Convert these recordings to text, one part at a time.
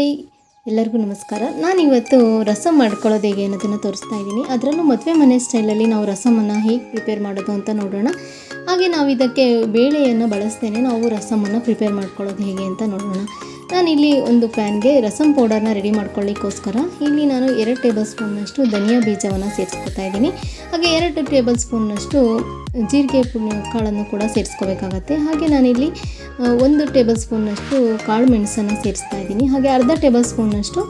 Hi, ಎಲ್ಲರಿಗೂ ನಮಸ್ಕಾರ. ನಾನು ಇವತ್ತು ರಸಮ್ ಮಾಡ್ಕೊಳ್ಳೋದು ಹೇಗೆ ಅನ್ನೋದನ್ನು ತೋರಿಸ್ತಾ ಇದ್ದೀನಿ. ಅದರಲ್ಲೂ ಮದುವೆ ಮನೆ ಸ್ಟೈಲಲ್ಲಿ ನಾವು ರಸಮನ್ನು ಹೇಗೆ ಪ್ರಿಪೇರ್ ಮಾಡೋದು ಅಂತ ನೋಡೋಣ. ಹಾಗೆ ನಾವು ಇದಕ್ಕೆ ಬೇಳೆಯನ್ನು ಬಳಸ್ತೇನೆ ನಾವು ರಸಮನ್ನು ಪ್ರಿಪೇರ್ ಮಾಡ್ಕೊಳ್ಳೋದು ಹೇಗೆ ಅಂತ ನೋಡೋಣ. ನಾನಿಲ್ಲಿ ಒಂದು ಪ್ಯಾನ್ಗೆ ರಸಮ್ ಪೌಡರ್ನ ರೆಡಿ ಮಾಡ್ಕೊಳ್ಳಿಕ್ಕೋಸ್ಕರ ಇಲ್ಲಿ ನಾನು ಎರಡು ಟೇಬಲ್ ಸ್ಪೂನ್ನಷ್ಟು ಧನಿಯಾ ಬೀಜವನ್ನು ಸೇರಿಸ್ಕೊತಾ ಇದ್ದೀನಿ. ಹಾಗೆ ಎರಡು ಟೇಬಲ್ ಸ್ಪೂನ್ನಷ್ಟು ಜೀರಿಗೆ ಪುಣ್ಯ ಕಾಳನ್ನು ಕೂಡ ಸೇರಿಸ್ಕೋಬೇಕಾಗತ್ತೆ. ಹಾಗೆ ನಾನಿಲ್ಲಿ ಒಂದು ಟೇಬಲ್ ಸ್ಪೂನ್ನಷ್ಟು ಕಾಳು ಮೆಣಸನ್ನು ಸೇರಿಸ್ತಾ ಇದ್ದೀನಿ. ಹಾಗೆ ಅರ್ಧ ಟೇಬಲ್ ಸ್ಪೂನ್ನಷ್ಟು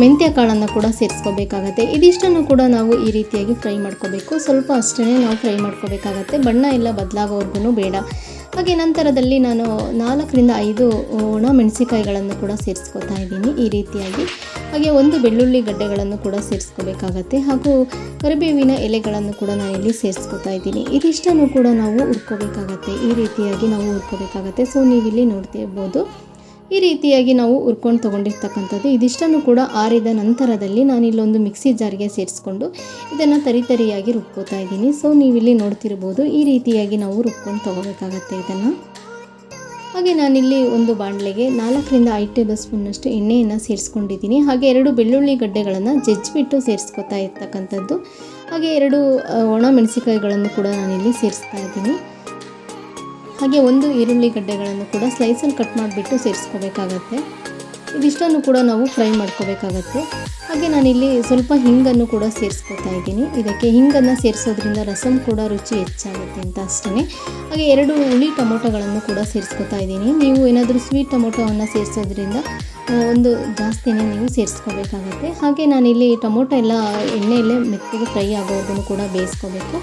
ಮೆಂತ್ಯ ಕಾಳನ್ನು ಕೂಡ ಸೇರಿಸ್ಕೋಬೇಕಾಗತ್ತೆ. ಇದಿಷ್ಟನ್ನು ಕೂಡ ನಾವು ಈ ರೀತಿಯಾಗಿ ಫ್ರೈ ಮಾಡ್ಕೋಬೇಕು. ಸ್ವಲ್ಪ ಅಷ್ಟೇ ನಾವು ಫ್ರೈ ಮಾಡ್ಕೋಬೇಕಾಗತ್ತೆ. ಬಣ್ಣ ಎಲ್ಲ ಬದಲಾಗೋವರೆಗೂ ಬೇಡ. ಹಾಗೆ ನಂತರದಲ್ಲಿ ನಾನು ನಾಲ್ಕರಿಂದ ಐದು ಒಣ ಮೆಣಸಿಕಾಯಿಗಳನ್ನು ಕೂಡ ಸೇರಿಸ್ಕೋತಾ ಇದ್ದೀನಿ ಈ ರೀತಿಯಾಗಿ. ಹಾಗೆ ಒಂದು ಬೆಳ್ಳುಳ್ಳಿ ಗಡ್ಡೆಗಳನ್ನು ಕೂಡ ಸೇರಿಸ್ಕೋಬೇಕಾಗತ್ತೆ. ಹಾಗೂ ಕರಿಬೇವಿನ ಎಲೆಗಳನ್ನು ಕೂಡ ನಾನು ಇಲ್ಲಿ ಸೇರಿಸ್ಕೊತಾ ಇದ್ದೀನಿ. ಇದಿಷ್ಟನ್ನು ಕೂಡ ನಾವು ಹುರ್ಕೋಬೇಕಾಗತ್ತೆ. ಈ ರೀತಿಯಾಗಿ ನಾವು ಹುರ್ಕೋಬೇಕಾಗತ್ತೆ. ಸೊ ನೀವಿಲ್ಲಿ ನೋಡ್ತಿರ್ಬೋದು ಈ ರೀತಿಯಾಗಿ ನಾವು ಹುರ್ಕೊಂಡು ತೊಗೊಂಡಿರ್ತಕ್ಕಂಥದ್ದು ಇದಿಷ್ಟನ್ನು ಕೂಡ ಆರಿದ ನಂತರದಲ್ಲಿ ನಾನಿಲ್ಲೊಂದು ಮಿಕ್ಸಿ ಜಾರ್ಗೆ ಸೇರಿಸ್ಕೊಂಡು ಇದನ್ನು ತರಿತರಿಯಾಗಿ ರುಬ್ಕೋತಾ ಇದ್ದೀನಿ. ಸೊ ನೀವಿಲ್ಲಿ ನೋಡ್ತಿರ್ಬೋದು ಈ ರೀತಿಯಾಗಿ ನಾವು ರುಬ್ಕೊಂಡು ತೊಗೋಬೇಕಾಗತ್ತೆ ಇದನ್ನು. ಹಾಗೆ ನಾನಿಲ್ಲಿ ಒಂದು ಬಾಣಲೆಗೆ ನಾಲ್ಕರಿಂದ ಐದು ಟೇಬಲ್ ಸ್ಪೂನ್ನಷ್ಟು ಎಣ್ಣೆಯನ್ನು ಸೇರಿಸ್ಕೊಂಡಿದ್ದೀನಿ. ಹಾಗೆ ಎರಡು ಬೆಳ್ಳುಳ್ಳಿ ಗಡ್ಡೆಗಳನ್ನು ಜಜ್ಜಿಬಿಟ್ಟು ಸೇರಿಸ್ಕೊತಾ ಇರ್ತಕ್ಕಂಥದ್ದು. ಹಾಗೆ ಎರಡು ಒಣ ಮೆಣಸಿಕಾಯಿಗಳನ್ನು ಕೂಡ ನಾನಿಲ್ಲಿ ಸೇರಿಸ್ತಾ ಇದ್ದೀನಿ. ಹಾಗೆ ಒಂದು ಈರುಳ್ಳಿ ಗಡ್ಡೆಗಳನ್ನು ಕೂಡ ಸ್ಲೈಸಲ್ಲಿ ಕಟ್ ಮಾಡಿಬಿಟ್ಟು ಸೇರಿಸ್ಕೋಬೇಕಾಗತ್ತೆ. ಇದಿಷ್ಟನ್ನು ಕೂಡ ನಾವು ಫ್ರೈ ಮಾಡ್ಕೋಬೇಕಾಗತ್ತೆ. ಹಾಗೆ ನಾನಿಲ್ಲಿ ಸ್ವಲ್ಪ ಹಿಂಗನ್ನು ಕೂಡ ಸೇರಿಸ್ಕೊತಾ ಇದ್ದೀನಿ. ಇದಕ್ಕೆ ಹಿಂಗನ್ನು ಸೇರಿಸೋದ್ರಿಂದ ರಸಮ್ ಕೂಡ ರುಚಿ ಹೆಚ್ಚಾಗುತ್ತೆ ಅಂತ ಅಷ್ಟೇ ಹಾಗೆ ಎರಡು ಹುಳಿ ಟೊಮೊಟೊಗಳನ್ನು ಕೂಡ ಸೇರಿಸ್ಕೊತಾ ಇದ್ದೀನಿ. ನೀವು ಏನಾದರೂ ಸ್ವೀಟ್ ಟೊಮೊಟೊವನ್ನು ಸೇರಿಸೋದ್ರಿಂದ ಒಂದು ಜಾಸ್ತಿನೇ ನೀವು ಸೇರಿಸ್ಕೋಬೇಕಾಗುತ್ತೆ. ಹಾಗೆ ನಾನಿಲ್ಲಿ ಟೊಮೊಟೊ ಎಲ್ಲ ಎಣ್ಣೆಯಲ್ಲೇ ಮೆತ್ತಗೆ ಫ್ರೈ ಆಗೋದನ್ನು ಕೂಡ ಬೇಯಿಸ್ಕೋಬೇಕು.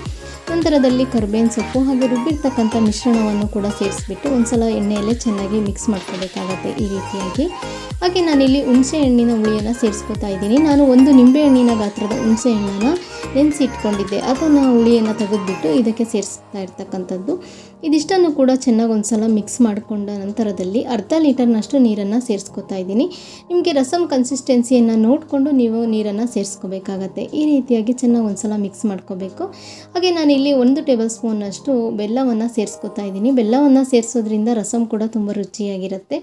ನಂತರದಲ್ಲಿ ಕರ್ಬೇವಿನ ಸೊಪ್ಪು ಹಾಗೆ ರುಬ್ಬಿರ್ತಕ್ಕಂಥ ಮಿಶ್ರಣವನ್ನು ಕೂಡ ಸೇರಿಸ್ಬಿಟ್ಟು ಒಂದ್ಸಲ ಎಣ್ಣೆಯಲ್ಲೇ ಚೆನ್ನಾಗಿ ಮಿಕ್ಸ್ ಮಾಡ್ಕೋಬೇಕಾಗತ್ತೆ ಈ ರೀತಿಯಾಗಿ. ಹಾಗೆ ನಾನಿಲ್ಲಿ ಹುಣಸೆ ಹಣ್ಣಿನ ಹುಳಿಯನ್ನು ಸೇರಿಸ್ಕೊತಾ ಇದ್ದೀನಿ. ನಾನು ಒಂದು ನಿಂಬೆ ಹಣ್ಣಿನ ಗಾತ್ರದ ಹುಣಸೆ ಹಣ್ಣನ್ನು ನೆನೆಸಿ ಇಟ್ಕೊಂಡಿದ್ದೆ ಅದನ್ನು ಹುಳಿಯನ್ನು ತೆಗೆದುಬಿಟ್ಟು ಇದಕ್ಕೆ ಸೇರಿಸ್ತಾ ಇರ್ತಕ್ಕಂಥದ್ದು. ಇದಿಷ್ಟನ್ನು ಕೂಡ ಚೆನ್ನಾಗಿ ಒಂದ್ಸಲ ಮಿಕ್ಸ್ ಮಾಡಿಕೊಂಡ ನಂತರದಲ್ಲಿ ಅರ್ಧ ಲೀಟರ್ನಷ್ಟು ನೀರನ್ನು ಸೇರಿಸ್ಕೊತಾ ಇದ್ದೀನಿ. ನಿಮಗೆ ರಸಮ್ ಕನ್ಸಿಸ್ಟೆನ್ಸಿಯನ್ನು ನೋಡಿಕೊಂಡು ನೀವು ನೀರನ್ನು ಸೇರಿಸ್ಕೋಬೇಕಾಗತ್ತೆ. ಈ ರೀತಿಯಾಗಿ ಚೆನ್ನಾಗಿ ಒಂದ್ಸಲ ಮಿಕ್ಸ್ ಮಾಡ್ಕೋಬೇಕು. ಹಾಗೆ ನಾನಿಲ್ಲಿ ಒಂದು ಟೇಬಲ್ ಸ್ಪೂನಷ್ಟು ಬೆಲ್ಲವನ್ನು ಸೇರಿಸ್ಕೊತಾ ಇದ್ದೀನಿ. ಬೆಲ್ಲವನ್ನು ಸೇರಿಸೋದ್ರಿಂದ ರಸಮ್ ಕೂಡ ತುಂಬ ರುಚಿಯಾಗಿರುತ್ತೆ.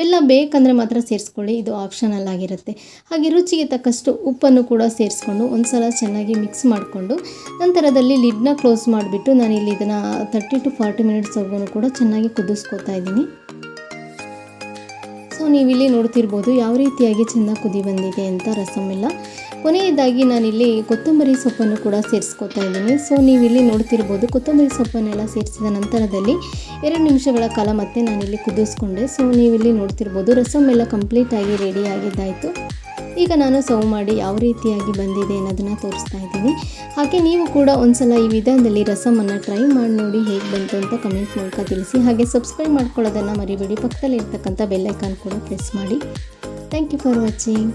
ಬೆಲ್ಲ ಬೇಕಂದರೆ ಮಾತ್ರ ಸೇರಿಸ್ಕೊಳ್ಳಿ. ಇದು ಆಪ್ಷನಲ್ ಆಗಿರುತ್ತೆ. ಹಾಗೆ ರುಚಿಗೆ ತಕ್ಕಷ್ಟು ಉಪ್ಪನ್ನು ಕೂಡ ಸೇರಿಸ್ಕೊಂಡು ಒಂದ್ಸಲ ಚೆನ್ನಾಗಿ ಮಿಕ್ಸ್ ಮಾಡಿಕೊಂಡು ನಂತರದಲ್ಲಿ ಲಿಡ್ನ ಕ್ಲೋಸ್ ಮಾಡಿಬಿಟ್ಟು ಇಲ್ಲಿ ಇದನ್ನು ತರ್ಟಿ ಟು ಫಾರ್ಟಿ ಮಿನಿಟ್ಸ್ವರೆಗೂ ಕೂಡ ಚೆನ್ನಾಗಿ ಕುದಿಸ್ಕೊತಾ ಇದ್ದೀನಿ. ಸೊ ನೀವಿಲ್ಲಿ ನೋಡ್ತಿರ್ಬೋದು ಯಾವ ರೀತಿಯಾಗಿ ಚೆನ್ನಾಗಿ ಕುದಿ ಬಂದಿದೆ ಅಂತ ರಸಮ್ ಎಲ್ಲ ಕೊನೆಯದಾಗಿ ನಾನಿಲ್ಲಿ ಕೊತ್ತಂಬರಿ ಸೊಪ್ಪನ್ನು ಕೂಡ ಸೇರಿಸ್ಕೊತಾ ಇದ್ದೀನಿ. ಸೊ ನೀವಿಲ್ಲಿ ನೋಡ್ತಿರ್ಬೋದು ಕೊತ್ತಂಬರಿ ಸೊಪ್ಪನ್ನೆಲ್ಲ ಸೇರಿಸಿದ ನಂತರದಲ್ಲಿ ಎರಡು ನಿಮಿಷಗಳ ಕಾಲ ಮತ್ತೆ ನಾನಿಲ್ಲಿ ಕುದಿಸ್ಕೊಂಡೆ. ಸೊ ನೀವಿಲ್ಲಿ ನೋಡ್ತಿರ್ಬೋದು ರಸಮ್ ಎಲ್ಲ ಕಂಪ್ಲೀಟಾಗಿ ರೆಡಿ ಆಗಿದ್ದಾಯಿತು. ಈಗ ನಾನು ಸರ್ವ್ ಮಾಡಿ ಯಾವ ರೀತಿಯಾಗಿ ಬಂದಿದೆ ಅನ್ನೋದನ್ನು ತೋರಿಸ್ತಾ ಇದ್ದೀನಿ. ಹಾಗೆ ನೀವು ಕೂಡ ಒಂದ್ಸಲ ಈ ವಿಧಾನದಲ್ಲಿ ರಸಮನ್ನು ಟ್ರೈ ಮಾಡಿ ನೋಡಿ ಹೇಗೆ ಬಂತು ಅಂತ ಕಮೆಂಟ್ ಮೂಲಕ ತಿಳಿಸಿ. ಹಾಗೆ ಸಬ್ಸ್ಕ್ರೈಬ್ ಮಾಡ್ಕೊಳ್ಳೋದನ್ನು ಮರಿಬೇಡಿ. ಪಕ್ಕದಲ್ಲಿ ಇರ್ತಕ್ಕಂಥ ಬೆಲ್ಲೈಕಾನ್ ಕೂಡ ಪ್ರೆಸ್ ಮಾಡಿ. Thank you for watching